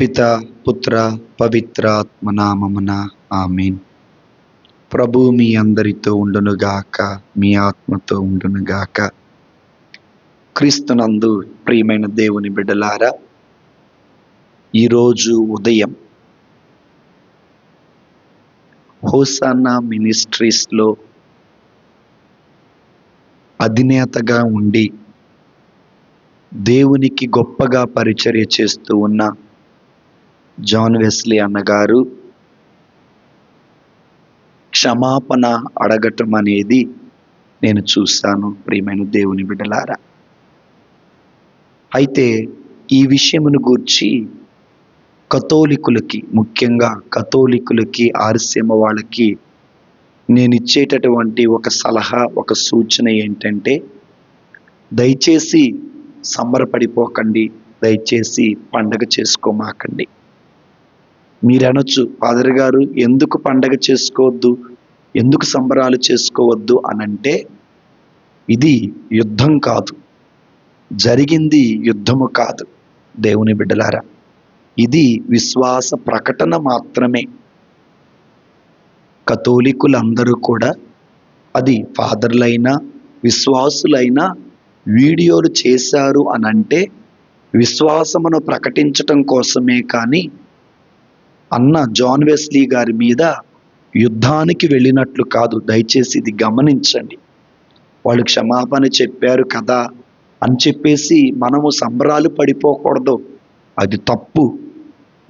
పిత పుత్ర పవిత్రాత్మ నామమున ఆమెన్. ప్రభు మీ అందరితో ఉండునుగాక మీ ఆత్మతో ఉండునుగాక క్రీస్తునందు ప్రియమైన దేవుని బిడ్డలారా ఈరోజు ఉదయం హోసానా మినిస్ట్రీస్లో అధినేతగా ఉండి దేవునికి గొప్పగా పరిచర్య చేస్తూ ఉన్న జాన్ వెస్లీ అన్నగారు క్షమాపణ అడగటం అనేది నేను చూస్తాను ప్రియమైన దేవుని బిడ్డలారా. అయితే ఈ విషయమును గూర్చి కథోలికులకి ముఖ్యంగా కథోలికులకి ఆర్సీమ వాళ్ళకి నేను ఇచ్చేటటువంటి ఒక సలహా ఒక సూచన ఏంటంటే దయచేసి సంబరపడిపోకండి దయచేసి పండగ చేసుకోమాకండి. మీరనొచ్చు. ఫాదర్ గారు ఎందుకు పండగ చేసుకోవద్దు? ఎందుకు సంబరాలు చేసుకోవద్దు? అనంటే ఇది యుద్ధం కాదు. జరిగింది యుద్ధము కాదు దేవుని బిడ్డలారా. ఇది విశ్వాస ప్రకటన మాత్రమే. కథోలికులందరూ కూడా అది ఫాదర్లైనా విశ్వాసులైనా వీడియోలు చేశారు అని అంటే విశ్వాసమును ప్రకటించటం కోసమే కానీ అన్న జాన్ వెస్లీ గారి మీద యుద్ధానికి వెళ్ళినట్లు కాదు. దయచేసి ఇది గమనించండి. వాళ్ళు క్షమాపణ చెప్పారు కదా అని చెప్పేసి మనము సంబరాలు పడిపోకూడదు. అది తప్పు.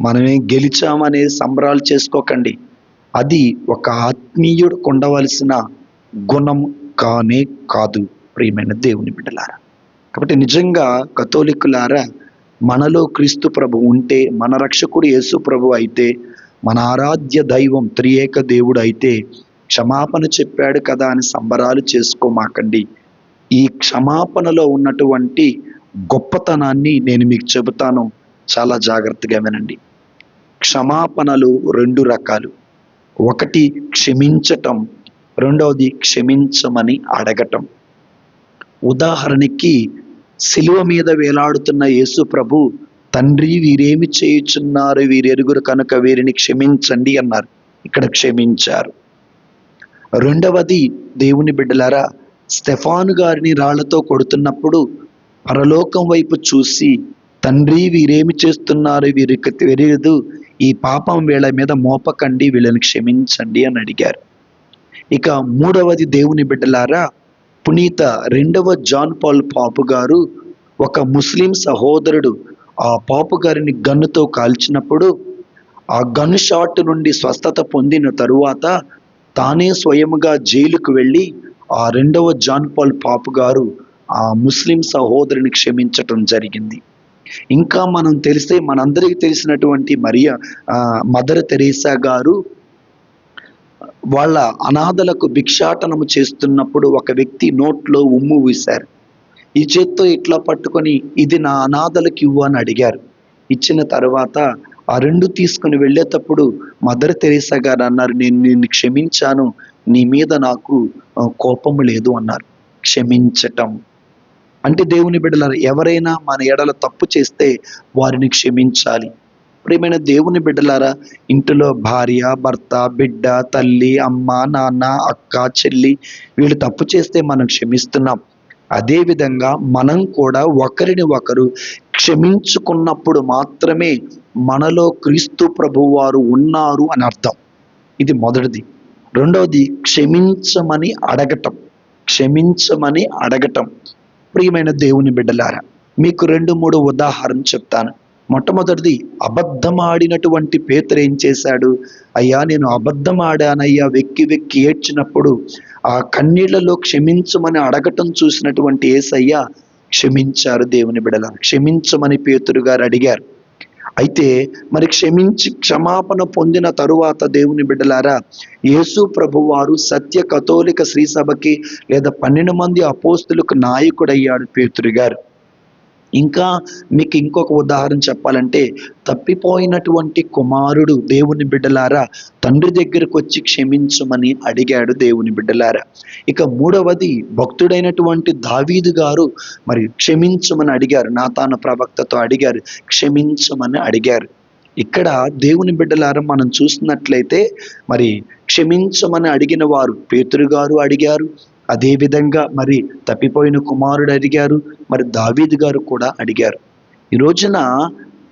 మనమే గెలిచామనే సంబరాలు చేసుకోకండి. అది ఒక ఆత్మీయుడు ఉండవలసిన గుణం కానే కాదు. ప్రియమైన దేవుని బిడ్డలారా. కాబట్టి నిజంగా కథోలికులారా మనలో క్రీస్తు ప్రభు ఉంటే మన రక్షకుడు యేసు ప్రభు అయితే మన ఆరాధ్య దైవం త్రియేక దేవుడు అయితే క్షమాపణ చెప్పాడు కదా అని సంబరాలు చేసుకోమాకండి. ఈ క్షమాపణలో ఉన్నటువంటి గొప్పతనాన్ని నేను మీకు చెబుతాను. చాలా జాగ్రత్తగా వినండి. క్షమాపణలు రెండు రకాలు. ఒకటి క్షమించటం రెండవది క్షమించమని అడగటం. ఉదాహరణకి శిలువ మీద వేలాడుతున్న యేసు ప్రభు తండ్రి వీరేమి చేయుచున్నారు? వీరెరుగురు కనుక వీరిని క్షమించండి అన్నారు. ఇక్కడ క్షమించారు. రెండవది దేవుని బిడ్డలారా స్టెఫాను గారిని రాళ్ళతో కొడుతున్నప్పుడు పరలోకం వైపు చూసి తండ్రి వీరేమి చేస్తున్నారు? వీరికి తెలియదు ఈ పాపం వీళ్ళ మీద మోపకండి వీళ్ళని క్షమించండి అని అడిగారు. ఇక మూడవది దేవుని బిడ్డలారా పునీత రెండవ జాన్ పాల్ పాపు గారు ఒక ముస్లిం సహోదరుడు. ఆ పాపు గారిని గన్నుతో కాల్చినప్పుడు ఆ గన్ షాట్ నుండి స్వస్థత పొందిన తరువాత తానే స్వయముగా జైలుకు వెళ్ళి ఆ రెండవ జాన్ పాల్ పాపు గారు ఆ ముస్లిం సహోదరుని క్షమించటం జరిగింది. ఇంకా మనం తెలిస్తే మనందరికీ తెలిసినటువంటి మరియా మదర్ తెరీసా గారు వాళ్ళ అనాథలకు భిక్షాటనము చేస్తున్నప్పుడు ఒక వ్యక్తి నోట్లో ఉమ్ము వీశారు. ఈ చేత్తో ఇట్లా పట్టుకొని ఇది నా అనాథలకు ఇవ్వు అని అడిగారు. ఇచ్చిన తర్వాత ఆ రెండు తీసుకుని వెళ్ళేటప్పుడు మదర్ తెరీసా గారు అన్నారు నేను నిన్ను క్షమించాను నీ మీద నాకు కోపము లేదు అన్నారు. క్షమించటం. అంటే దేవుని బిడ్డలారు ఎవరైనా మన ఎడల తప్పు చేస్తే వారిని క్షమించాలి. ప్రియమైన దేవుని బిడ్డలారా ఇంటిలో భార్య భర్త బిడ్డ తల్లి అమ్మ నాన్న అక్క చెల్లి వీళ్ళు తప్పు చేస్తే మనం క్షమిస్తున్నాం. అదేవిధంగా మనం కూడా ఒకరిని ఒకరు క్షమించుకున్నప్పుడు మాత్రమే మనలో క్రీస్తు ప్రభు వారు ఉన్నారు అని అర్థం. ఇది మొదటిది. రెండవది క్షమించమని అడగటం. క్షమించమని అడగటం. ప్రియమైన దేవుని బిడ్డలారా మీకు రెండు మూడు ఉదాహరణ చెప్తాను. మొట్టమొదటిది అబద్ధమాడినటువంటి పేతురు ఏం చేశాడు? అయ్యా నేను అబద్ధమాడానయ్యా వెక్కి వెక్కి ఏడ్చినప్పుడు ఆ కన్నీళ్ళలో క్షమించమని అడగటం చూసినటువంటి ఏసయ్య క్షమించారు దేవుని బిడల. క్షమించమని పేతురు గారు అడిగారు. అయితే మరి క్షమించి క్షమాపణ పొందిన తరువాత దేవుని బిడ్డలారా యేసు ప్రభు వారు సత్య కథోలిక శ్రీసభకి లేదా పన్నెండు మంది అపోస్తులకు నాయకుడయ్యాడు పేతురు గారు. ఇంకా మీకు ఇంకొక ఉదాహరణ చెప్పాలంటే తప్పిపోయినటువంటి కుమారుడు దేవుని బిడ్డలారా తండ్రి దగ్గరకు వచ్చి క్షమించమని అడిగాడు దేవుని బిడ్డలారా. ఇక మూడవది భక్తుడైనటువంటి దావీదు గారు మరి క్షమించమని అడిగారు. నాతాన ప్రవక్తతో అడిగారు క్షమించమని అడిగారు. ఇక్కడ దేవుని బిడ్డలారా మనం చూసినట్లయితే మరి క్షమించమని అడిగిన వారు పేతురు గారు అడిగారు అదేవిధంగా మరి తప్పిపోయిన కుమారుడు అడిగారు మరి దావీద్ గారు కూడా అడిగారు. ఈ రోజున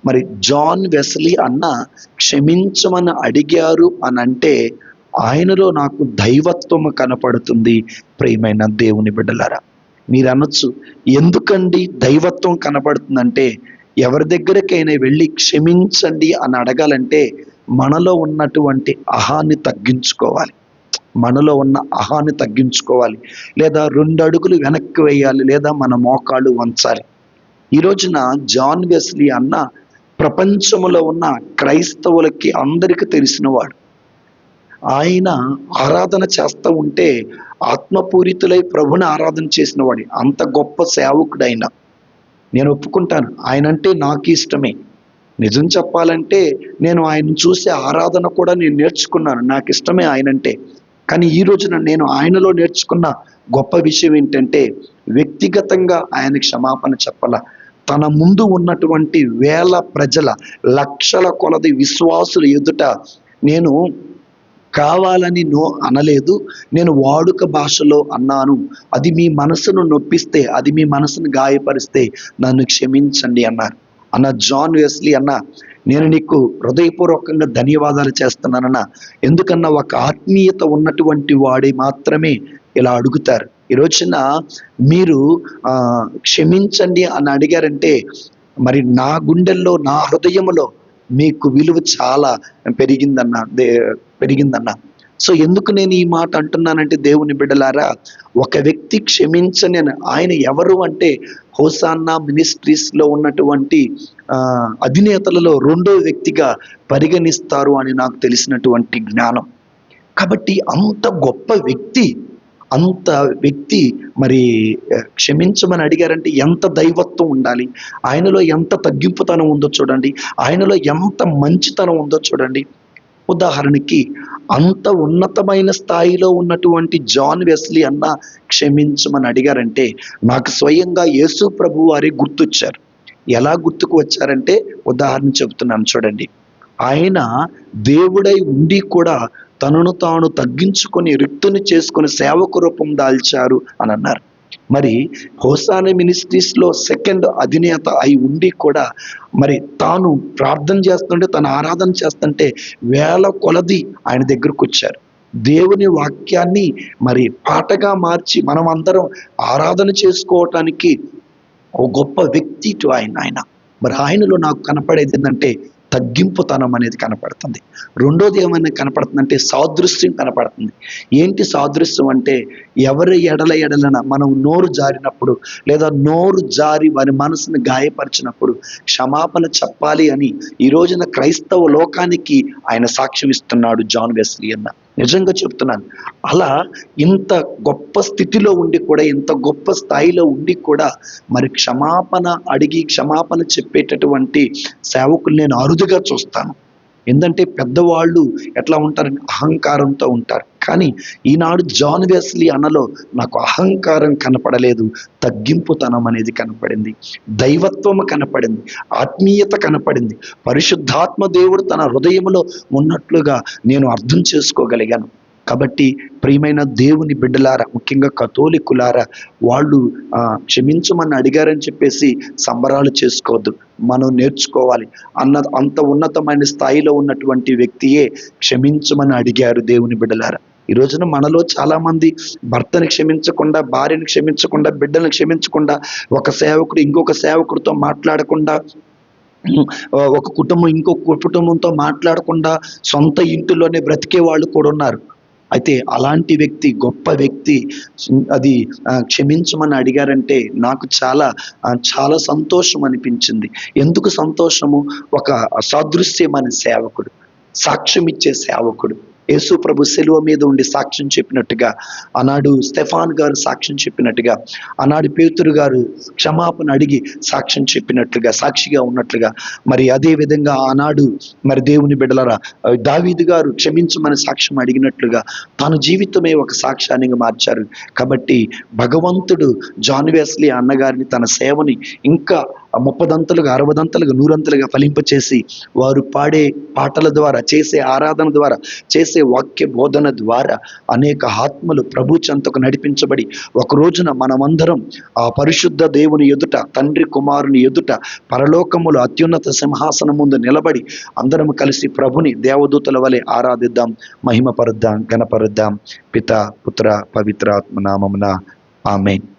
మరి జాన్ వెస్లీ అన్న క్షమించమని అడిగారు అని అంటే ఆయనలో నాకు దైవత్వం కనపడుతుంది ప్రియమైన దేవుని బిడ్డలారా. మీరు అనొచ్చు ఎందుకండి దైవత్వం కనపడుతుందంటే ఎవరి దగ్గరకైనా వెళ్ళి క్షమించండి అని అడగాలంటే మనలో ఉన్నటువంటి అహాన్ని తగ్గించుకోవాలి. మనలో ఉన్న అహాన్ని తగ్గించుకోవాలి. లేదా రెండు అడుగులు వెనక్కి వేయాలి. లేదా మన మోకాళ్ళు వంచాలి. ఈ రోజున జాన్ వెస్లీ అన్న ప్రపంచంలో ఉన్న క్రైస్తవులకి అందరికీ తెలిసినవాడు. ఆయన ఆరాధన చేస్తూ ఉంటే ఆత్మపూరితులై ప్రభుని ఆరాధన చేసినవాడు. అంత గొప్ప సేవకుడైన. నేను ఒప్పుకుంటాను. ఆయన అంటే నాకు ఇష్టమే. నిజం చెప్పాలంటే నేను ఆయన చూసే ఆరాధన కూడా నేను నేర్చుకున్నాను. నాకు ఇష్టమే ఆయన అంటే కానీ ఈ రోజున నేను ఆయనలో నేర్చుకున్న గొప్ప విషయం ఏంటంటే వ్యక్తిగతంగా ఆయన క్షమాపణ చెప్పాల. తన ముందు ఉన్నటువంటి వేల ప్రజల లక్షల కొలది విశ్వాసుల ఎదుట నేను కావాలని నో అనలేదు నేను వాడుక భాషలో అన్నాను. అది మీ మనసును నొప్పిస్తే అది మీ మనసును గాయపరిస్తే నన్ను క్షమించండి అన్నారు. అన్న జాన్ వెస్లీ అన్న నేను నీకు హృదయపూర్వకంగా ధన్యవాదాలు చేస్తున్నానన్న. ఎందుకన్నా ఒక ఆత్మీయత ఉన్నటువంటి వాడి మాత్రమే ఇలా అడుగుతారు. ఈ రోజున మీరు ఆ, క్షమించండి అని అడిగారంటే మరి నా గుండెల్లో నా హృదయంలో మీకు విలువ చాలా పెరిగిందన్న దే పెరిగిందన్న. సో ఎందుకు నేను ఈ మాట అంటున్నానంటే దేవుని బిడ్డలారా ఒక వ్యక్తి క్షమించని అని ఆయన ఎవరు అంటే హోసాన్నా మినిస్ట్రీస్లో ఉన్నటువంటి అధినేతలలో రెండో వ్యక్తిగా పరిగణిస్తారు అని నాకు తెలిసినటువంటి జ్ఞానం. కాబట్టి అంత గొప్ప వ్యక్తి అంత వ్యక్తి మరి క్షమించమని అడిగారంటే ఎంత దైవత్వం ఉండాలి? ఆయనలో ఎంత తగ్గింపుతనం ఉందో చూడండి. ఆయనలో ఎంత మంచితనం ఉందో చూడండి. ఉదాహరణకి అంత ఉన్నతమైన స్థాయిలో ఉన్నటువంటి జాన్ వెస్లీ అన్న క్షమించమని అడిగారంటే నాకు స్వయంగా యేసు ప్రభు వారి గుర్తొచ్చారు. ఎలా గుర్తుకు వచ్చారంటే ఉదాహరణ చెబుతున్నాను చూడండి. ఆయన దేవుడై ఉండి కూడా తనను తాను తగ్గించుకొని రిక్తుని చేసుకుని సేవకు రూపం దాల్చారు అని అన్నారు. మరి హోసాన మినిస్ట్రీస్లో సెకండ్ అధినేత అయి ఉండి కూడా మరి తాను ప్రార్థన చేస్తుంటే తను ఆరాధన చేస్తుంటే వేల కొలది ఆయన దగ్గరకు వచ్చారు. దేవుని వాక్యాన్ని మరి పాటగా మార్చి మనం అందరం ఆరాధన చేసుకోవటానికి ఓ గొప్ప వ్యక్తి ఆయన ఆయన. మరి ఆయనలో నాకు కనపడేది ఏంటంటే తగ్గింపుతనం అనేది కనపడుతుంది. రెండోది ఏమైనా కనపడుతుందంటే సాదృశ్యం కనపడుతుంది. ఏంటి సాదృశ్యం అంటే ఎవరి ఎడల ఎడలన మనం నోరు జారినప్పుడు లేదా నోరు జారి వారి మనసును గాయపరిచినప్పుడు క్షమాపణ చెప్పాలి అని ఈ రోజున క్రైస్తవ లోకానికి ఆయన సాక్ష్యం ఇస్తున్నాడు జాన్ వెస్లీ అన్న. నిజంగా చెప్తున్నాను. అలా ఇంత గొప్ప స్థితిలో ఉండి కూడా ఇంత గొప్ప స్థాయిలో ఉండి కూడా మరి క్షమాపణ అడిగి క్షమాపణ చెప్పేటటువంటి సేవకులు నేను అరుదుగా చూస్తాను. ఎందుకంటే పెద్దవాళ్ళు ఎట్లా ఉంటారని అహంకారంతో ఉంటారు. కానీ ఈనాడు జాన్ వెస్లీ అన్నలో నాకు అహంకారం కనపడలేదు తగ్గింపుతనం అనేది కనపడింది దైవత్వం కనపడింది ఆత్మీయత కనపడింది పరిశుద్ధాత్మ దేవుడు తన హృదయంలో ఉన్నట్లుగా నేను అర్థం చేసుకోగలిగాను. కాబట్టి ప్రియమైన దేవుని బిడ్డలారా ముఖ్యంగా కథోలికులారా వాళ్ళు క్షమించమని అడిగారని చెప్పేసి సంబరాలు చేసుకోవద్దు. మనం నేర్చుకోవాలి. అన్న అంత ఉన్నతమైన స్థాయిలో ఉన్నటువంటి వ్యక్తియే క్షమించమని అడిగారు దేవుని బిడ్డలారా. ఈ రోజున మనలో చాలా మంది భర్తని క్షమించకుండా భార్యను క్షమించకుండా బిడ్డలను క్షమించకుండా ఒక సేవకుడు ఇంకొక సేవకుడితో మాట్లాడకుండా ఒక కుటుంబం ఇంకొక కుటుంబంతో మాట్లాడకుండా సొంత ఇంటిలోనే బ్రతికే వాళ్ళు కూడా ఉన్నారు. అయితే అలాంటి వ్యక్తి గొప్ప వ్యక్తి అది ఆ, క్షమించమని అడిగారంటే నాకు చాలా చాలా సంతోషం అనిపించింది. ఎందుకు సంతోషము? ఒక అసాదృశ్యమైన సేవకుడు సాక్ష్యం ఇచ్చే సేవకుడు. యేసు ప్రభు సెలువ మీద ఉండి సాక్ష్యం చెప్పినట్టుగా ఆనాడు స్టెఫాన్ గారు సాక్ష్యం చెప్పినట్టుగా ఆనాడు పేతురు గారు క్షమాపణ అడిగి సాక్ష్యం చెప్పినట్లుగా సాక్షిగా ఉన్నట్లుగా మరి అదే విధంగా ఆనాడు మరి దేవుని బిడలరా దావీదు గారు క్షమించమని సాక్ష్యం అడిగినట్లుగా తన జీవితమే ఒక సాక్ష్యాన్ని మార్చారు. కాబట్టి భగవంతుడు జాన్ వెస్లీ అన్నగారిని తన సేవని ఇంకా ముప్పదంతలుగా అరవదంతలుగా నూరంతలుగా ఫలింపచేసి వారు పాడే పాటల ద్వారా చేసే ఆరాధన ద్వారా చేసే వాక్య బోధన ద్వారా అనేక ఆత్మలు ప్రభు చెంతకు నడిపించబడి ఒక రోజున మనమందరం ఆ పరిశుద్ధ దేవుని ఎదుట తండ్రి కుమారుని ఎదుట పరలోకములు అత్యున్నత సింహాసనం ముందు నిలబడి అందరం కలిసి ప్రభుని దేవదూతల వలె ఆరాధిద్దాం మహిమపరుద్దాం గణపరుద్దాం పిత పుత్ర పవిత్రాత్మ నామమున. ఆమెన్.